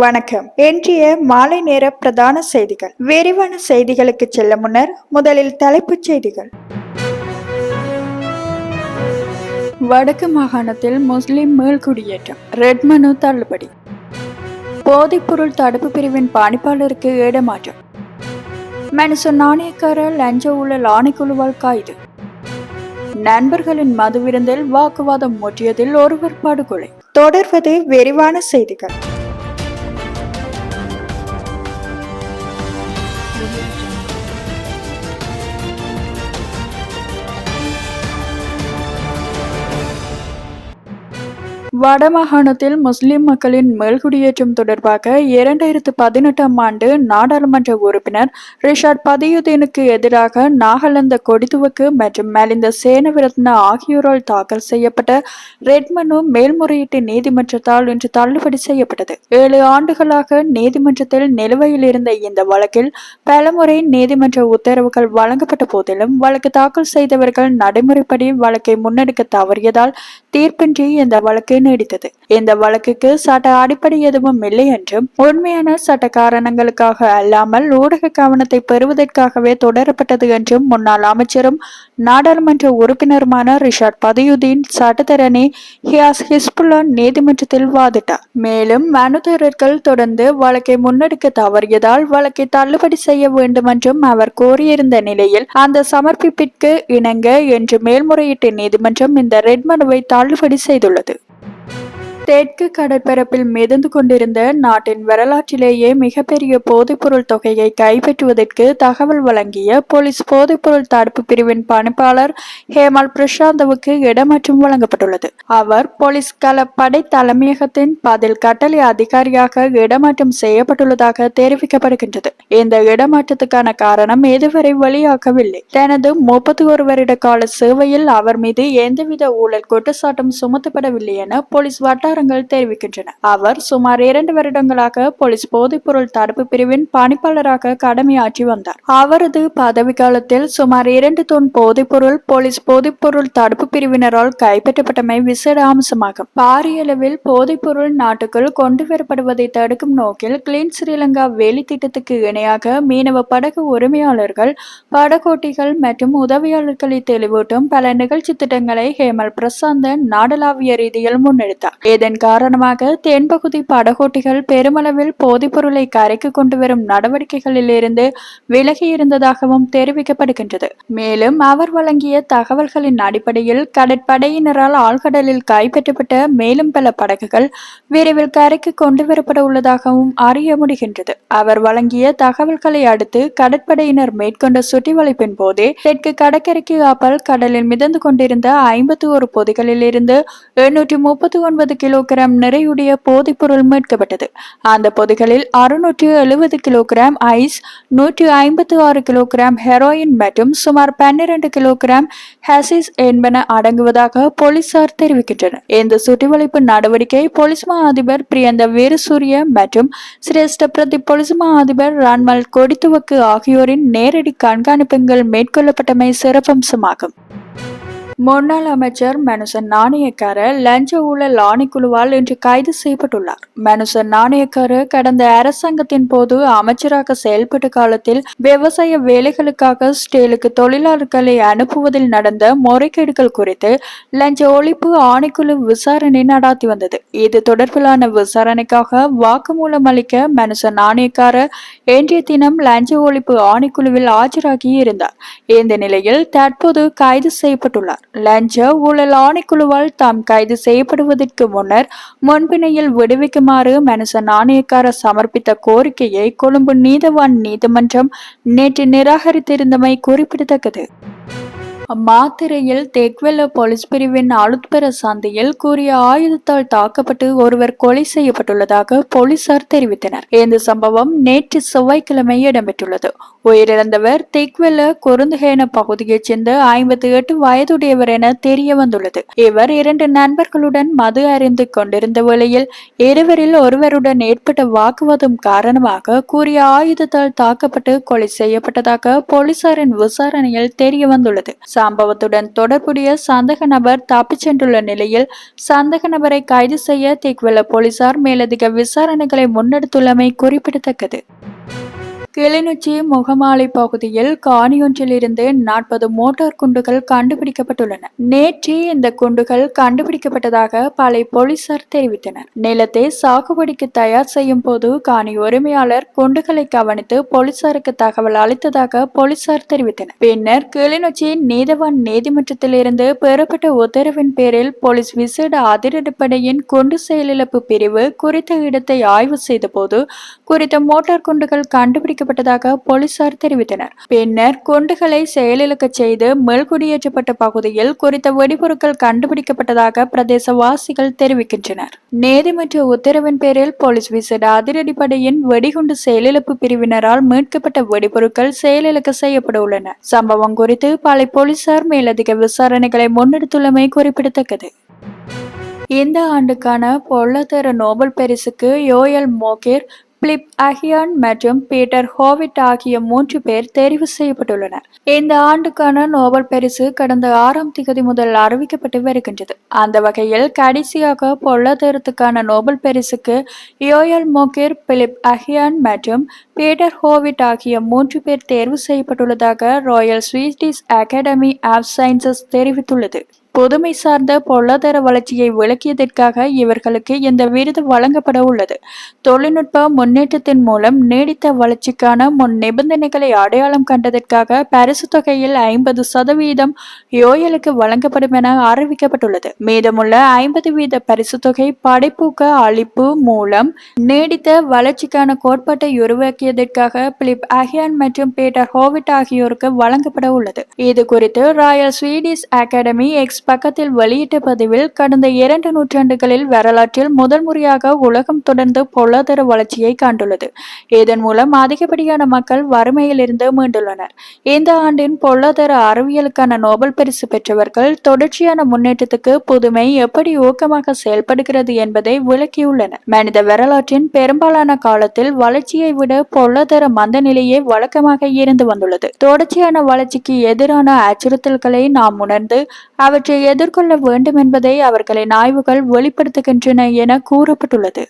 வணக்கம். இன்றைய மாலை நேர பிரதான செய்திகள். விரிவான செய்திகளுக்கு செல்ல முன்னர் முதலில் தலைப்புச் செய்திகள். வடக்கு மாகாணத்தில் முஸ்லிம் மீள்குடியேற்றம் ரெட் மனு தள்ளுபடி. போதைப்பொருள் தடுப்பு பிரிவின் பணிப்பாளருக்கு இடமாற்றம் மனுச நாணயக்காரர் லஞ்ச ஊழல் ஆணைக்குழுவால் கைது. நண்பர்களின் மது விருந்தில் வாக்குவாதம் முற்றியதில் ஒருவர் படுகொலை. தொடர்வது விரிவான செய்திகள். removed வடமாகாணத்தில் முஸ்லிம் மக்களின் மேல்குடியேற்றம் தொடர்பாக இரண்டாயிரத்து பதினெட்டாம் ஆண்டு நாடாளுமன்ற உறுப்பினர் ரிஷாட் பதியுதீனுக்கு எதிராக நாகாலாந்து கொடித்துவக்கு மற்றும் மலிந்த சேனவிரத்ன ஆகியோரால் தாக்கல் செய்யப்பட்ட ரெட் மனு மேல்முறையீட்டு நீதிமன்றத்தால் இன்று தள்ளுபடி செய்யப்பட்டது. ஏழு ஆண்டுகளாக நீதிமன்றத்தில் நிலுவையில் இருந்த இந்த வழக்கில் பலமுறை நீதிமன்ற உத்தரவுகள் வழங்கப்பட்ட போதிலும் வழக்கு தாக்கல் செய்தவர்கள் நடைமுறைப்படி வழக்கை முன்னெடுக்க தவறியதால் தீர்ப்பின்றி இந்த வழக்கு நீடித்தது இந்த வழக்குக்கு சட்ட அடிப்படை எதுவும் இல்லை என்றும் உண்மையான சட்ட காரணங்களுக்காக அல்லாமல் ஊடக கவனத்தை பெறுவதற்காகவே தொடரப்பட்டது என்றும் முன்னாள் அமைச்சரும் நாடாளுமன்ற உறுப்பினருமான ரிஷாட் பதியுதீன் சட்டத்தரணி ஹியாஸ் ஹிஸ்புல்லா நீதிமன்றத்தில் வாதிட்டார். மேலும் மனுதாரர்கள் தொடர்ந்து வழக்கை முன்னெடுக்க தவறியதால் வழக்கை தள்ளுபடி செய்ய வேண்டும் என்றும் அவர் கோரியிருந்த நிலையில் அந்த சமர்ப்பிப்பிற்கு இணங்க என்று மேல்முறையீட்டு நீதிமன்றம் இந்த ரெட் மனுவை தள்ளுபடி செய்துள்ளது. தெற்கு கடற்பரப்பில் மிதந்து கொண்டிருந்த நாட்டின் வரலாற்றிலேயே மிகப்பெரிய போதைப்பொருள் தொகையை கைப்பற்றுவதற்கு தகவல் வழங்கிய போலீஸ் போதைப்பொருள் தடுப்பு பிரிவின் பணிப்பாளர் ஹேமால் பிரசாந்தவுக்கு இடமாற்றம் வழங்கப்பட்டுள்ளது. அவர் போலீஸ் கள படை தலைமையகத்தின் பதில் கட்டளை அதிகாரியாக இடமாற்றம் செய்யப்பட்டுள்ளதாக தெரிவிக்கப்படுகின்றது. இந்த இடமாற்றத்துக்கான காரணம் இதுவரை வெளியாகவில்லை. தனது முப்பத்தி ஒரு வருட கால சேவையில் அவர் மீது எந்தவித ஊழல் குற்றச்சாட்டும் சுமத்தப்படவில்லை என போலீஸ் வட்டார ஆதாரங்கள் தெரிவிக்கின்றன. அவர் சுமார் இரண்டு வருடங்களாக போலீஸ் போதைப்பொருள் தடுப்பு பிரிவின் பணிப்பாளராக கடமையாற்றி வந்தார். அவரது பதவி காலத்தில் சுமார் இரண்டு தொன் போதைப்பொருள் போலீஸ் போதைப்பொருள் தடுப்பு பிரிவினரால் கைப்பற்றப்பட்டமை விசேட அம்சமாகும் பாரிய அளவில் போதைப்பொருள் நாட்டுக்குள் கொண்டு வரப்படுவதை தடுக்கும் நோக்கில் கிளீன் ஸ்ரீலங்கா வேலி திட்டத்துக்கு இணையாக மீனவ படகு உரிமையாளர்கள் படகோட்டிகள் மற்றும் உதவியாளர்களை தெளிவூட்டும் பல நிகழ்ச்சி திட்டங்களை ஹேமல் பிரசாந்தன் நாடளாவிய ரீதியில் முன்னெடுத்தார். இதன் இதன் காரணமாக தென்பகுதி படகோட்டிகள் பெருமளவில் போதைப்பொருளை கரைக்கு கொண்டு வரும் நடவடிக்கைகளிலிருந்து விலகியிருந்ததாகவும் தெரிவிக்கப்படுகின்றது. மேலும் அவர் வழங்கிய தகவல்களின் அடிப்படையில் கடற்படையினரால் ஆழ்கடலில் கைப்பற்றப்பட்ட மேலும் பல படகுகள் விரைவில் கரைக்கு கொண்டு வரப்பட உள்ளதாகவும் அறிய முடிகின்றது. அவர் வழங்கிய தகவல்களை அடுத்து கடற்படையினர் மேற்கொண்ட சுற்றிவளைப்பின் போதே தெற்கு கடற்கரைக்கு அப்பால் கடலில் மிதந்து கொண்டிருந்த ஐம்பத்தி ஒரு பொதிகளிலிருந்து எண்ணூற்றி முப்பத்தி ஒன்பது கிலோகிராம் நிறையுடைய போதைப்பொருள் மீட்கப்பட்டது. அந்த பொதிகளில் அறுநூற்றி எழுபது கிலோகிராம் ஐஸ் நூற்றி ஐம்பத்தி ஆறு கிலோகிராம் ஹெரோயின் மற்றும் சுமார் பன்னிரண்டு கிலோகிராம் ஹசிஸ் என்பன அடங்குவதாக போலீசார் தெரிவிக்கின்றனர். இந்த சுற்றிவளைப்பு நடவடிக்கை பொலிஸ்மா அதிபர் பிரியந்த வீரசூரிய மற்றும் சிரேஷ்ட பிரதி பொலிஸ்மா அதிபர் ரான்மல் கொடித்துவக்கு ஆகியோரின் நேரடி கண்காணிப்புகள் மேற்கொள்ளப்பட்டமை சிறப்பம்சமாகும். முன்னாள் அமைச்சர் மனுசன் நாணயக்கார லஞ்ச ஊழல் ஆணைக்குழுவால் இன்று கைது செய்யப்பட்டுள்ளார். மனுசன் நாணயக்கார கடந்த அரசாங்கத்தின் போது அமைச்சராக செயல்பட்ட காலத்தில் விவசாய வேலைகளுக்காக ஸ்டேலுக்கு தொழிலாளர்களை அனுப்புவதில் நடந்த முறைகேடுகள் குறித்து லஞ்ச ஒழிப்பு ஆணைக்குழு விசாரணை நடாத்தி வந்தது. இது தொடர்பிலான விசாரணைக்காக வாக்குமூலம் அளிக்க மனுசன் நாணயக்கார இன்றைய தினம் லஞ்ச ஒழிப்பு ஆணைக்குழுவில் ஆஜராகி இருந்தார். இந்த நிலையில் தற்போது கைது செய்யப்பட்டுள்ளார். லஞ்ச ஊழல் ஆணைக்குழுவால் தாம் கைது செய்யப்படுவதற்கு முன்னர் முன்பினையில் விடுவிக்குமாறு மனுச நாணயக்காரர் சமர்ப்பித்த கோரிக்கையை கொழும்பு நீதவான் நீதிமன்றம் நேற்று நிராகரித்திருந்தமை குறிப்பிடத்தக்கது. மாத்திரையில் தெக்வெல்ல போலீஸ் பிரிவின் அலுத்பெர சந்தையில் கூறிய ஆயுதத்தால் தாக்கப்பட்டு ஒருவர் கொலை செய்யப்பட்டுள்ளதாக போலீசார் தெரிவித்தனர். இந்த சம்பவம் நேற்று செவ்வாய்க்கிழமை இடம்பெற்றுள்ளது. உயிரிழந்தவர் தெக்வெல்ல குருந்துகேன பகுதியைச் சேர்ந்த ஐம்பத்தி எட்டு வயதுடையவர் என தெரிய வந்துள்ளது. இவர் இரண்டு நண்பர்களுடன் மது அறிந்து கொண்டிருந்த வேளையில் இருவரில் ஒருவருடன் ஏற்பட்ட வாக்குவாதம் காரணமாக கூறிய ஆயுதத்தால் தாக்கப்பட்டு கொலை செய்யப்பட்டதாக போலீசாரின் விசாரணையில் தெரிய வந்துள்ளது. சம்பவத்துடன் தொடர்புடைய சந்தக நபர் தப்பிச் சென்றுள்ள நிலையில் சந்தக நபரை கைது செய்ய திக்வெல போலீசார் மேலதிக விசாரணைகளை முன்னெடுத்துள்ளமை குறிப்பிடத்தக்கது. கிளிநொச்சி முகமாலை பகுதியில் காணியொன்றிலிருந்து நாற்பது மோட்டார் குண்டுகள் கண்டுபிடிக்கப்பட்டுள்ளன. நேற்று இந்த குண்டுகள் கண்டுபிடிக்கப்பட்டதாக பல போலீசார் தெரிவித்தனர். நிலத்தை சாகுபடிக்கு தயார் செய்யும் போது காணி உரிமையாளர் குண்டுகளை கவனித்து போலீசாருக்கு தகவல் அளித்ததாக போலீசார் தெரிவித்தனர். பின்னர் கிளிநொச்சி நீதவான் நீதிமன்றத்திலிருந்து பெறப்பட்ட உத்தரவின் பேரில் போலீஸ் விசேட அதிரடிப்படையின் குண்டு செயலிழப்பு பிரிவு குறித்த இடத்தை ஆய்வு செய்தபோது குறித்த மோட்டார் குண்டுகள் கண்டுபிடிக்க கண்டுபிடிக்கப்பட்டதாக போலீசார் தெரிவித்தனர். பின்னர் குண்டுகளை செயலிழக்க செய்து மேல்குடியேற்றப்பட்ட பகுதியில் குறித்த வெடிபொருட்கள் கண்டுபிடிக்கப்பட்டதாக பிரதேசவாசிகள் தெரிவிக்கின்றனர். நீதிமன்ற உத்தரவின் பேரில் போலீஸ் விசேட அதிரடிப்படையின் வெடிகுண்டு செயலிழப்பு பிரிவினரால் மீட்கப்பட்ட வெடிபொருட்கள் செயலிழக்க செய்யப்பட உள்ளன. சம்பவம் குறித்து பாலை போலீசார் மேலதிக விசாரணைகளை முன்னெடுத்துள்ளமை குறிப்பிடத்தக்கது. இந்த ஆண்டுக்கான பொருளாதார நோபல் பரிசுக்கு யோயல் மோகேர் பிலிப் அஹியான் மற்றும் பீட்டர் ஹோவிட் ஆகிய மூன்று பேர் தெரிவு செய்யப்பட்டுள்ளனர். இந்த ஆண்டுக்கான நோபல் பரிசு கடந்த ஆறாம் திகதி முதல் அறிவிக்கப்பட்டு வருகின்றது. அந்த வகையில் கடைசியாக பொருளாதாரத்துக்கான நோபல் பரிசுக்கு யோயல் மோகிர் பிலிப் அஹியான் மற்றும் பீட்டர் ஹோவிட் ஆகிய மூன்று பேர் தேர்வு செய்யப்பட்டுள்ளதாக Royal Swedish Academy of Sciences தெரிவித்துள்ளது. புதுமை சார்ந்த பொருளாதார வளர்ச்சியை விளக்கியதற்காக இவர்களுக்கு இந்த விருது வழங்கப்பட உள்ளது. தொழில்நுட்ப முன்னேற்றத்தின் மூலம் நீடித்த வளர்ச்சிக்கான முன் நிபந்தனைகளை அடையாளம் கண்டதற்காக பரிசு தொகையில் ஐம்பது சதவீதம் யோயலுக்கு வழங்கப்படும் என அறிவிக்கப்பட்டுள்ளது. மீதமுள்ள ஐம்பது வீத பரிசு தொகை படைப்பூக்க அளிப்பு மூலம் நீடித்த வளர்ச்சிக்கான கோட்பாட்டை உருவாக்கியதற்காக பிலிப் அஹியான் மற்றும் பீட்டர் ஹோவிட் ஆகியோருக்கு வழங்கப்பட உள்ளது. இது குறித்து ராயல் ஸ்வீடிஷ் அகாடமி எக்ஸ் பக்கத்தில் வெளியிட்ட பதிவில் கடந்த இரண்டு நூற்றாண்டுகளில் வரலாற்றில் முதல் முறையாக உலகம் தொடர்ந்து பொருளாதார வளர்ச்சியை கண்டுள்ளது. இதன் மூலம் அதிகப்படியான மக்கள் வறுமையிலிருந்து மீண்டுள்ளனர். இந்த ஆண்டின் பொருளாதார அறிவியலுக்கான நோபல் பரிசு பெற்றவர்கள் தொடர்ச்சியான முன்னேற்றத்துக்கு புதுமை எப்படி ஊக்கமாக செயல்படுகிறது என்பதை விளக்கியுள்ளனர். மனித வரலாற்றின் பெரும்பாலான காலத்தில் வளர்ச்சியை விட பொருளாதார மந்த நிலையே வழக்கமாக இருந்து வந்துள்ளது. தொடர்ச்சியான வளர்ச்சிக்கு எதிரான அச்சுறுத்தல்களை நாம் உணர்ந்து அவற்றை அவற்றை எதிர்கொள்ள வேண்டும் என்பதை அவர்களின் ஆய்வுகள் வெளிப்படுத்துகின்றன என கூறப்பட்டுள்ளது.